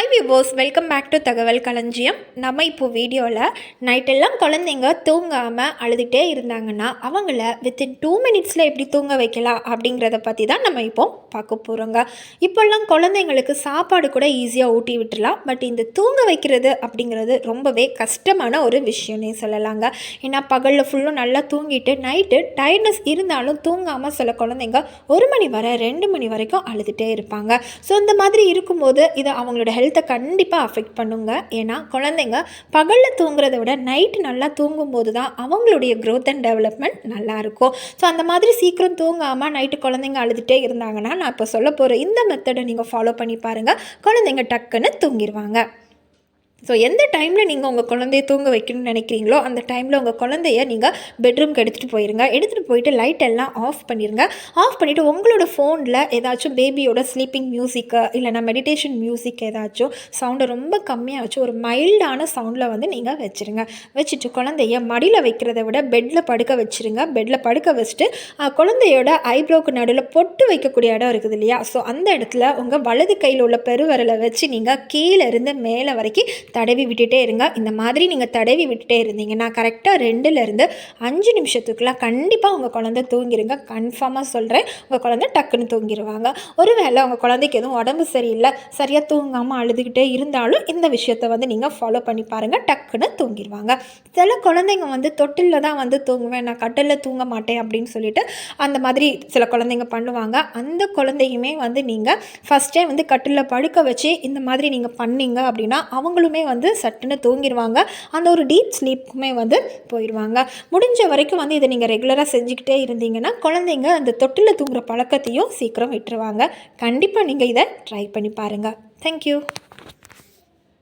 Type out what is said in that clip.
Hi viewers welcome back to தகவல் களஞ்சியம் நம்ம இப்போ வீடியோவில் நைட்டெல்லாம் குழந்தைங்க தூங்காமல் அழுதுகிட்டே இருந்தாங்கன்னா அவங்கள வித்தின் டூ மினிட்ஸில் எப்படி தூங்க வைக்கலாம் அப்படிங்கிறத பற்றி தான் நம்ம இப்போ பார்க்க போகிறோங்க இப்போல்லாம் குழந்தைங்களுக்கு சாப்பாடு கூட ஈஸியாக ஊட்டி விட்டுலாம் பட் இந்த தூங்க வைக்கிறது அப்படிங்கிறது ரொம்பவே கஷ்டமான ஒரு விஷயம்னே சொல்லலாங்க. ஏன்னா பகலில் ஃபுல்லும் நல்லா தூங்கிட்டு நைட்டு டயர்ட்னஸ் இருந்தாலும் தூங்காமல் சில குழந்தைங்க ஒரு மணி வரை ரெண்டு மணி வரைக்கும் அழுதுகிட்டே இருப்பாங்க. ஸோ இந்த மாதிரி இருக்கும்போது இது அவங்களோட ஹெல்த் ஹெல்த்தை கண்டிப்பாக அஃபெக்ட் பண்ணுங்க. ஏன்னா குழந்தைங்க பகலில் தூங்குறத விட நைட்டு நல்லா தூங்கும்போது தான் அவங்களுடைய க்ரோத் அண்ட் டெவலப்மெண்ட் நல்லாயிருக்கும் ஸோ அந்த மாதிரி சீக்கிரம் தூங்காமல் நைட்டு குழந்தைங்க அழுதுகிட்டே இருந்தாங்கன்னா நான் இப்போ சொல்ல போகிற இந்த மெத்தடை நீங்கள் ஃபாலோ பண்ணி பாருங்கள் குழந்தைங்க டக்குன்னு தூங்கிடுவாங்க ஸோ எந்த டைமில் நீங்கள் உங்கள் குழந்தைய தூங்க வைக்கணும்னு நினைக்கிறீங்களோ அந்த டைமில் உங்கள் குழந்தைய நீங்கள் பெட்ரூம்க்கு எடுத்துகிட்டு போயிருங்க. எடுத்துகிட்டு போயிட்டு லைட் எல்லாம் ஆஃப் பண்ணிடுங்க ஆஃப் பண்ணிவிட்டு உங்களோட ஃபோனில் ஏதாச்சும் பேபியோட ஸ்லீப்பிங் மியூசிக்கு இல்லைனா மெடிடேஷன் மியூசிக் ஏதாச்சும் சவுண்டை ரொம்ப கம்மியாக வச்சு ஒரு மைல்டான சவுண்டில் வந்து நீங்கள் வச்சுருங்க. வச்சுட்டு குழந்தைய மடியில் வைக்கிறத விட பெட்டில் படுக்க வச்சுருங்க. பெட்டில் படுக்க வச்சுட்டு குழந்தையோட ஐப்ரோக்கு நடுவில் பொட்டு வைக்கக்கூடிய இடம் இருக்குது இல்லையா? ஸோ அந்த இடத்துல உங்கள் வலது கையில் உள்ள பெருவரலை வச்சு நீங்கள் கீழே இருந்து மேலே வரைக்கும் தடவி விட்டுட்டே இருங்க. இந்த மாதிரி நீங்கள் தடவி விட்டுட்டே இருந்தீங்கன்னா கரெக்டாக ரெண்டுலேருந்து அஞ்சு நிமிஷத்துக்குலாம் கண்டிப்பாக உங்கள் குழந்தை தூங்கிடுங்க கன்ஃபார்மாக சொல்கிறேன் உங்கள் குழந்தை டக்குன்னு தூங்கிடுவாங்க ஒருவேளை உங்கள் குழந்தைக்கு எதுவும் உடம்பு சரியில்லை சரியாக தூங்காமல் அழுதுகிட்டே இருந்தாலும் இந்த விஷயத்தை வந்து நீங்கள் ஃபாலோ பண்ணி பாருங்கள் டக்குன்னு தூங்கிடுவாங்க சில குழந்தைங்க வந்து தொட்டிலில் தான் வந்து தூங்குவேன். நான் கட்டிலில் தூங்க மாட்டேன் அப்படின்னு சொல்லிட்டு அந்த மாதிரி சில குழந்தைங்க பண்ணுவாங்க. அந்த குழந்தையுமே வந்து நீங்கள் ஃபஸ்ட்டே வந்து கட்டிலில் படுக்க வச்சு இந்த மாதிரி நீங்கள் பண்ணீங்க அப்படின்னா அவங்களுமே எல்லாருமே வந்து சட்டுன்னு தூங்கிடுவாங்க அந்த ஒரு டீப் ஸ்லீப்புமே வந்து போயிடுவாங்க முடிஞ்ச வரைக்கும் வந்து இதை நீங்கள் ரெகுலராக செஞ்சுக்கிட்டே இருந்தீங்கன்னா குழந்தைங்க அந்த தொட்டில் தூங்குற பழக்கத்தையும் சீக்கிரம் விட்டுருவாங்க. கண்டிப்பாக நீங்கள் இதை ட்ரை பண்ணி பாருங்கள் தேங்க்யூ